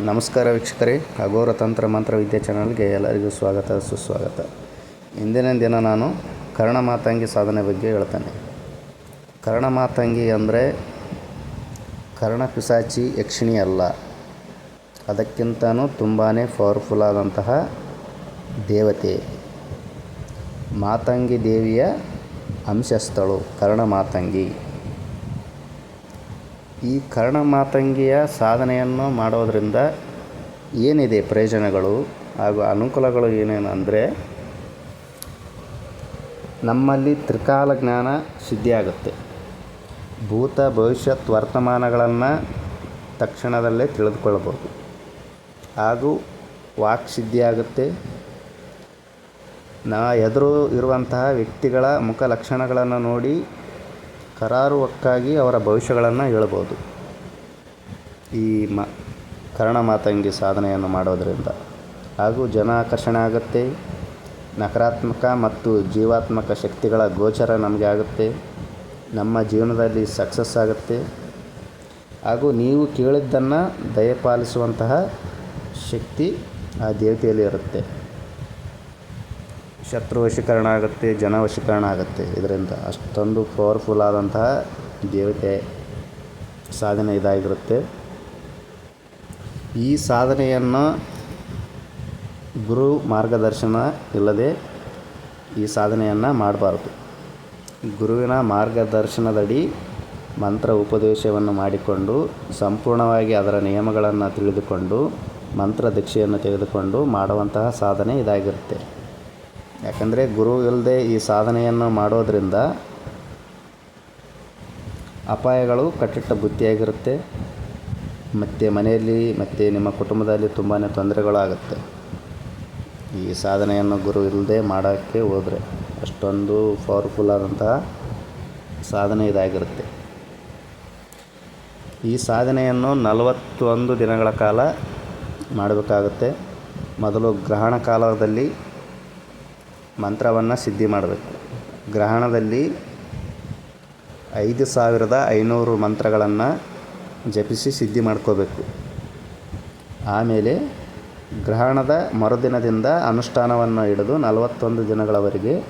ನಮಸ್ಕಾರ ವೀಕ್ಷಕರೇ ಅಘೋರ ತಂತ್ರ ಮಂತ್ರ ವಿದ್ಯಾ ಚಾನಲ್ಗೆ ಎಲ್ಲರಿಗೂ ಸ್ವಾಗತ, ಸುಸ್ವಾಗತ. ಇಂದಿನ ದಿನ ನಾನು ಕರ್ಣ ಮಾತಂಗಿ ಸಾಧನೆ ಬಗ್ಗೆ ಹೇಳ್ತೇನೆ. ಕರ್ಣ ಮಾತಂಗಿ ಅಂದರೆ ಕರ್ಣ ಪಿಸಾಚಿ ಯಕ್ಷಿಣಿ ಅಲ್ಲ. ಅದಕ್ಕಿಂತನೂ ತುಂಬಾ ಪವರ್ಫುಲ್ ಆದಂತಹ ದೇವತೆ. ಮಾತಂಗಿ ದೇವಿಯ ಅಂಶಸ್ಥಳು ಕರ್ಣ ಮಾತಂಗಿ. ಈ ಕರ್ಣ ಮಾತಂಗಿಯ ಸಾಧನೆಯನ್ನು ಮಾಡೋದರಿಂದ ಏನಿದೆ ಪ್ರಯೋಜನಗಳು ಹಾಗೂ ಅನುಕೂಲಗಳು ಏನೇನು ಅಂದರೆ ನಮ್ಮಲ್ಲಿ ತ್ರಿಕಾಲ ಜ್ಞಾನ ಸಿದ್ಧಿಯಾಗುತ್ತೆ. ಭೂತ ಭವಿಷ್ಯತ್ ವರ್ತಮಾನಗಳನ್ನು ತಕ್ಷಣದಲ್ಲೇ ತಿಳಿದುಕೊಳ್ಳಬಹುದು ಹಾಗೂ ವಾಕ್ ಸಿದ್ಧಿಯಾಗುತ್ತೆ. ನಾ ಎದುರು ಇರುವಂತಹ ವ್ಯಕ್ತಿಗಳ ಮುಖ ಲಕ್ಷಣಗಳನ್ನು ನೋಡಿ ಕರಾರುವಕ್ಕಾಗಿ ಅವರ ಭವಿಷ್ಯಗಳನ್ನು ಹೇಳ್ಬೋದು. ಈ ಮ ಕರ್ಣ ಮಾತಂಗಿ ಸಾಧನೆಯನ್ನು ಮಾಡೋದರಿಂದ. ಹಾಗೂ ಜನ ಆಕರ್ಷಣೆ ಆಗುತ್ತೆ, ನಕಾರಾತ್ಮಕ ಮತ್ತು ಜೀವಾತ್ಮಕ ಶಕ್ತಿಗಳ ಗೋಚರ ನಮಗೆ ಆಗುತ್ತೆ, ನಮ್ಮ ಜೀವನದಲ್ಲಿ ಸಕ್ಸಸ್ ಆಗುತ್ತೆ. ಹಾಗೂ ನೀವು ಕೇಳಿದ್ದನ್ನು ದಯಪಾಲಿಸುವಂತಹ ಶಕ್ತಿ ಆ ದೇವತೆಯಲ್ಲಿ ಇರುತ್ತೆ. ಶತ್ರು ವಶೀಕರಣ ಆಗುತ್ತೆ, ಜನ ವಶೀಕರಣ ಆಗುತ್ತೆ. ಇದರಿಂದ ಅಷ್ಟೊಂದು ಪವರ್ಫುಲ್ ಆದಂತಹ ದೇವತೆ ಸಾಧನೆ ಇದಾಗಿರುತ್ತೆ. ಈ ಸಾಧನೆಯನ್ನು ಗುರು ಮಾರ್ಗದರ್ಶನ ಇಲ್ಲದೆ ಈ ಸಾಧನೆಯನ್ನು ಮಾಡಬಾರ್ದು. ಗುರುವಿನ ಮಾರ್ಗದರ್ಶನದಡಿ ಮಂತ್ರ ಉಪದೇಶವನ್ನು ಮಾಡಿಕೊಂಡು, ಸಂಪೂರ್ಣವಾಗಿ ಅದರ ನಿಯಮಗಳನ್ನು ತಿಳಿದುಕೊಂಡು, ಮಂತ್ರ ದೀಕ್ಷೆಯನ್ನು ತೆಗೆದುಕೊಂಡು ಮಾಡುವಂತಹ ಸಾಧನೆ ಇದಾಗಿರುತ್ತೆ. ಯಾಕಂದರೆ ಗುರು ಇಲ್ಲದೆ ಈ ಸಾಧನೆಯನ್ನು ಮಾಡೋದರಿಂದ ಅಪಾಯಗಳು ಕಟ್ಟಿಟ್ಟ ಬುತ್ತಿಯಾಗಿರುತ್ತೆ ಮತ್ತು ಮನೆಯಲ್ಲಿ, ಮತ್ತು ನಿಮ್ಮ ಕುಟುಂಬದಲ್ಲಿ ತುಂಬಾ ತೊಂದರೆಗಳಾಗುತ್ತೆ. ಈ ಸಾಧನೆಯನ್ನು ಗುರು ಇಲ್ಲದೆ ಮಾಡೋಕ್ಕೆ ಹೋದರೆ ಅಷ್ಟೊಂದು ಪವರ್ಫುಲ್ ಆದಂತಹ ಸಾಧನೆ ಇದಾಗಿರುತ್ತೆ. ಈ ಸಾಧನೆಯನ್ನು ನಲವತ್ತೊಂದು ದಿನಗಳ ಕಾಲ ಮಾಡಬೇಕಾಗುತ್ತೆ. ಮೊದಲು ಗ್ರಹಣ ಕಾಲದಲ್ಲಿ ಮಂತ್ರವನ್ನು ಸಿದ್ಧಿ ಮಾಡಬೇಕು. ಗ್ರಹಣದಲ್ಲಿ ಐದು ಸಾವಿರದ ಐನೂರು ಮಂತ್ರಗಳನ್ನು ಜಪಿಸಿ ಸಿದ್ಧಿ ಮಾಡ್ಕೋಬೇಕು. ಆಮೇಲೆ ಗ್ರಹಣದ ಮರುದಿನದಿಂದ ಅನುಷ್ಠಾನವನ್ನು ಹಿಡಿದು ನಲವತ್ತೊಂದು ದಿನಗಳವರೆಗೆ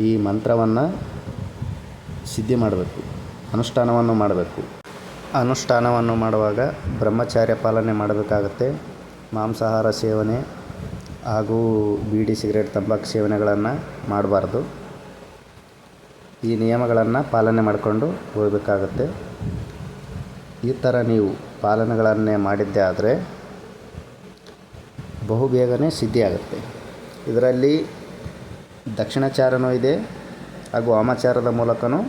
ಈ ಮಂತ್ರವನ್ನು ಸಿದ್ಧಿ ಮಾಡಬೇಕು. ಅನುಷ್ಠಾನವನ್ನು ಮಾಡಬೇಕು. ಅನುಷ್ಠಾನವನ್ನು ಮಾಡುವಾಗ ಬ್ರಹ್ಮಚಾರ್ಯ ಪಾಲನೆ ಮಾಡಬೇಕಾಗತ್ತೆ. ಮಾಂಸಾಹಾರ ಸೇವನೆ ಹಾಗೂ ಬೀಡಿ ಸಿಗರೇಟ್ ತಂಬಾಕು ಸೇವನೆಗಳನ್ನು ಮಾಡಬಾರ್ದು. ಈ ನಿಯಮಗಳನ್ನು ಪಾಲನೆ ಮಾಡಿಕೊಂಡು ಹೋಗಬೇಕಾಗತ್ತೆ. ಈ ಥರ ನೀವು ಪಾಲನೆಗಳನ್ನೇ ಮಾಡಿದ್ದೇ ಆದರೆ ಬಹುಬೇಗನೆ ಸಿದ್ಧಿಯಾಗುತ್ತೆ. ಇದರಲ್ಲಿ ದಕ್ಷಿಣಾಚಾರನೂ ಇದೆ ಹಾಗೂ ವಾಮಾಚಾರದ ಮೂಲಕನೂ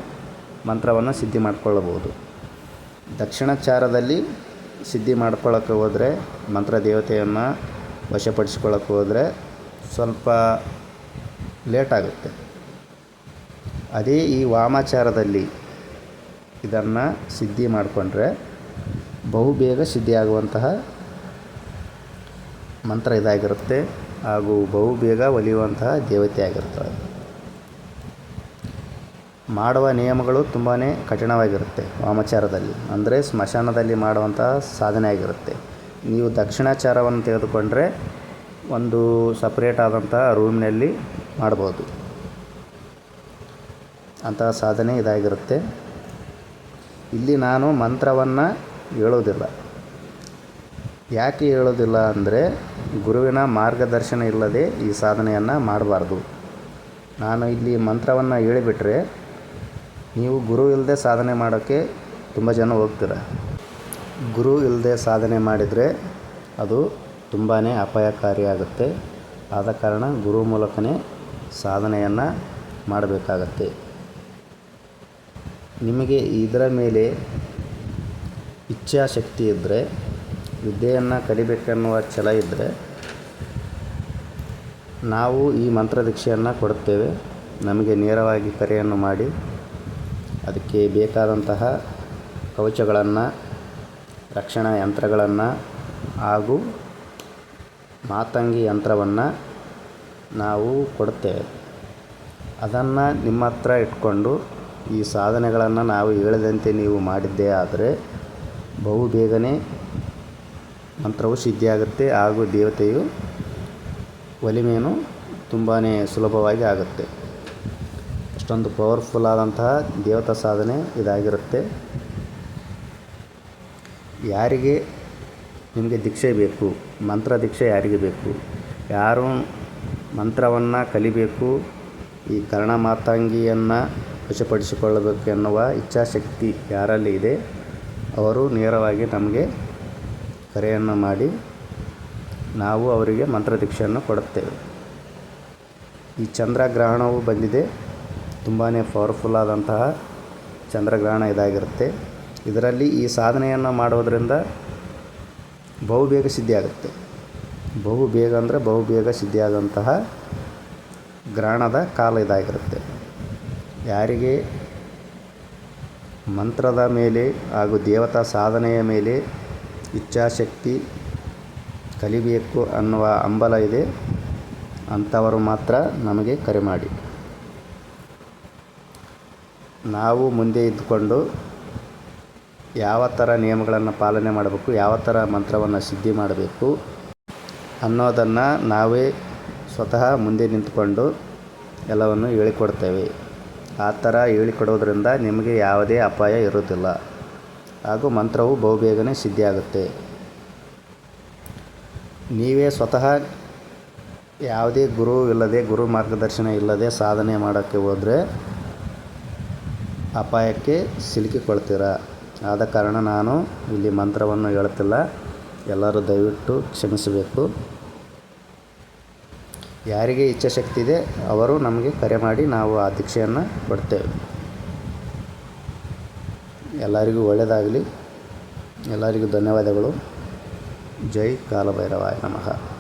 ಮಂತ್ರವನ್ನು ಸಿದ್ಧಿ ಮಾಡಿಕೊಳ್ಳಬಹುದು. ದಕ್ಷಿಣಾಚಾರದಲ್ಲಿ ಸಿದ್ಧಿ ಮಾಡ್ಕೊಳ್ಳೋಕ್ಕೆ ಹೋದರೆ ಮಂತ್ರ ದೇವತೆಯನ್ನು ವಶಪಡಿಸ್ಕೊಳ್ಳೋಕೆ ಹೋದರೆ ಸ್ವಲ್ಪ ಲೇಟಾಗುತ್ತೆ ಅದೇ ಈ ವಾಮಾಚಾರದಲ್ಲಿ ಇದನ್ನು ಸಿದ್ಧಿ ಮಾಡಿಕೊಂಡ್ರೆ ಬಹುಬೇಗ ಸಿದ್ಧಿಯಾಗುವಂತಹ ಮಂತ್ರ ಇದಾಗಿರುತ್ತೆ ಹಾಗೂ ಬಹುಬೇಗ ಒಲಿಯುವಂತಹ ದೇವತೆ ಆಗಿರ್ತದೆ ಮಾಡುವ ನಿಯಮಗಳು ತುಂಬಾ ಕಠಿಣವಾಗಿರುತ್ತೆ ವಾಮಾಚಾರದಲ್ಲಿ. ಅಂದರೆ ಸ್ಮಶಾನದಲ್ಲಿ ಮಾಡುವಂತಹ ಸಾಧನೆ ಆಗಿರುತ್ತೆ. ನೀವು ದಕ್ಷಿಣಾಚಾರವನ್ನು ತೆಗೆದುಕೊಂಡ್ರೆ ಒಂದು ಸಪ್ರೇಟ್ ಆದಂತಹ ರೂಮ್ನಲ್ಲಿ ಮಾಡ್ಬೋದು. ಅಂತಹ ಸಾಧನೆ ಇದಾಗಿರುತ್ತೆ. ಇಲ್ಲಿ ನಾನು ಮಂತ್ರವನ್ನು ಹೇಳೋದಿಲ್ಲ. ಯಾಕೆ ಹೇಳೋದಿಲ್ಲ ಅಂದರೆ ಗುರುವಿನ ಮಾರ್ಗದರ್ಶನ ಇಲ್ಲದೆ ಈ ಸಾಧನೆಯನ್ನು ಮಾಡಬಾರ್ದು. ನಾನು ಇಲ್ಲಿ ಮಂತ್ರವನ್ನು ಹೇಳಿಬಿಟ್ರೆ ನೀವು ಗುರು ಇಲ್ಲದೆ ಸಾಧನೆ ಮಾಡೋಕ್ಕೆ ತುಂಬ ಜನ ಹೋಗ್ತೀರ? ಗುರು ಇಲ್ಲದೆ ಸಾಧನೆ ಮಾಡಿದರೆ ಅದು ತುಂಬಾ ಅಪಾಯಕಾರಿಯಾಗುತ್ತೆ. ಆದ ಕಾರಣ ಗುರು ಮೂಲಕನೇ ಸಾಧನೆಯನ್ನು ಮಾಡಬೇಕಾಗತ್ತೆ. ನಿಮಗೆ ಇದರ ಮೇಲೆ ಇಚ್ಛಾಶಕ್ತಿ ಇದ್ದರೆ ವಿದ್ಯೆಯನ್ನು ಕಲಿಬೇಕೆನ್ನುವ ಛಲ ಇದ್ದರೆ ನಾವು ಈ ಮಂತ್ರ ದೀಕ್ಷೆಯನ್ನು ಕೊಡುತ್ತೇವೆ. ನಮಗೆ ನೇರವಾಗಿ ಕರೆಯನ್ನು ಮಾಡಿ, ಅದಕ್ಕೆ ಬೇಕಾದಂತಹ ಕವಚಗಳನ್ನು ರಕ್ಷಣಾ ಯಂತ್ರಗಳನ್ನು ಹಾಗೂ ಮಾತಂಗಿ ಯಂತ್ರವನ್ನು ನಾವು ಕೊಡುತ್ತೇವೆ. ಅದನ್ನು ನಿಮ್ಮ ಹತ್ರ ಇಟ್ಕೊಂಡು ಈ ಸಾಧನೆಗಳನ್ನು ನಾವು ಹೇಳಿದಂತೆ ನೀವು ಮಾಡಿದ್ದೇ ಆದರೆ ಬಹು ಬೇಗನೆ ಮಂತ್ರವು ಸಿದ್ಧಿಯಾಗುತ್ತೆ ಹಾಗೂ ದೇವತೆಯು ಒಲಿಮೆಯೂ ತುಂಬಾ ಸುಲಭವಾಗಿ ಆಗುತ್ತೆ. ಅಷ್ಟೊಂದು ಪವರ್ಫುಲ್ ಆದಂತಹ ದೇವತಾ ಸಾಧನೆ ಇದಾಗಿರುತ್ತೆ. ಯಾರಿಗೆ ನಿಮಗೆ ದೀಕ್ಷೆ ಬೇಕು, ಮಂತ್ರ ದೀಕ್ಷೆ ಯಾರಿಗೆ ಬೇಕು? ಯಾರು ಮಂತ್ರವನ್ನು ಕಲಿಬೇಕು, ಈ ಕರ್ಣ ಮಾತಾಂಗಿಯನ್ನು ವಶಪಡಿಸಿಕೊಳ್ಳಬೇಕು ಎನ್ನುವ ಇಚ್ಛಾಶಕ್ತಿ ಯಾರಲ್ಲಿ ಇದೆ, ಅವರು ನೇರವಾಗಿ ನಮಗೆ ಕರೆಯನ್ನು ಮಾಡಿ ನಾವು ಅವರಿಗೆ ಮಂತ್ರ ದೀಕ್ಷೆಯನ್ನು ಕೊಡುತ್ತೇವೆ. ಈ ಚಂದ್ರಗ್ರಹಣವು ಬಂದಿದೆ. ತುಂಬಾ ಪವರ್ಫುಲ್ ಆದಂತಹ ಚಂದ್ರಗ್ರಹಣ ಇದಾಗಿರುತ್ತೆ. ಇದರಲ್ಲಿ ಈ ಸಾಧನೆಯನ್ನು ಮಾಡೋದರಿಂದ ಬಹುಬೇಗ ಸಿದ್ಧಿಯಾಗುತ್ತೆ. ಬಹು ಬೇಗ ಅಂದರೆ ಬಹುಬೇಗ ಸಿದ್ಧಿಯಾದಂತಹ ಗ್ರಹಣದ ಕಾಲ ಇದಾಗಿರುತ್ತೆ. ಯಾರಿಗೆ ಮಂತ್ರದ ಮೇಲೆ ಹಾಗೂ ದೇವತಾ ಸಾಧನೆಯ ಮೇಲೆ ಇಚ್ಛಾಶಕ್ತಿ ಕಲಿಬೇಕು ಅನ್ನುವ ಹಂಬಲ ಇದೆ. ಅಂಥವರು ಮಾತ್ರ ನಮಗೆ ಕರೆ ಮಾಡಿ. ನಾವು ಮುಂದೆ ಇದ್ದುಕೊಂಡು ಯಾವ ಥರ ನಿಯಮಗಳನ್ನು ಪಾಲನೆ ಮಾಡಬೇಕು, ಯಾವ ಥರ ಮಂತ್ರವನ್ನು ಸಿದ್ಧಿ ಮಾಡಬೇಕು ಅನ್ನೋದನ್ನು ನಾವೇ ಸ್ವತಃ ಮುಂದೆ ನಿಂತ್ಕೊಂಡು ಎಲ್ಲವನ್ನು ಹೇಳಿಕೊಡ್ತೇವೆ. ಆ ಥರ ಹೇಳಿಕೊಡೋದ್ರಿಂದ ನಿಮಗೆ ಯಾವುದೇ ಅಪಾಯ ಇರುವುದಿಲ್ಲ. ಹಾಗೂ ಮಂತ್ರವು ಬಹುಬೇಗನೆ ಸಿದ್ಧಿಯಾಗುತ್ತೆ. ನೀವೇ ಸ್ವತಃ ಯಾವುದೇ ಗುರು ಇಲ್ಲದೆ, ಗುರು ಮಾರ್ಗದರ್ಶನ ಇಲ್ಲದೆ ಸಾಧನೆ ಮಾಡೋಕ್ಕೆ ಹೋದರೆ ಅಪಾಯಕ್ಕೆ ಸಿಲುಕಿಕೊಳ್ತೀರ? ಆದ ಕಾರಣ ನಾನು ಇಲ್ಲಿ ಮಂತ್ರವನ್ನು ಹೇಳುತ್ತಿಲ್ಲ. ಎಲ್ಲರೂ ದಯವಿಟ್ಟು ಕ್ಷಮಿಸಬೇಕು. ಯಾರಿಗೆ ಇಚ್ಛಾಶಕ್ತಿ ಇದೆ, ಅವರು ನಮಗೆ ಕರೆ ಮಾಡಿ ನಾವು ಆ ದೀಕ್ಷೆಯನ್ನು ಕೊಡ್ತೇವೆ. ಎಲ್ಲರಿಗೂ ಒಳ್ಳೆಯದಾಗಲಿ. ಎಲ್ಲರಿಗೂ ಧನ್ಯವಾದಗಳು. ಜೈ ಕಾಲಭೈರವಾಯ ನಮಃ.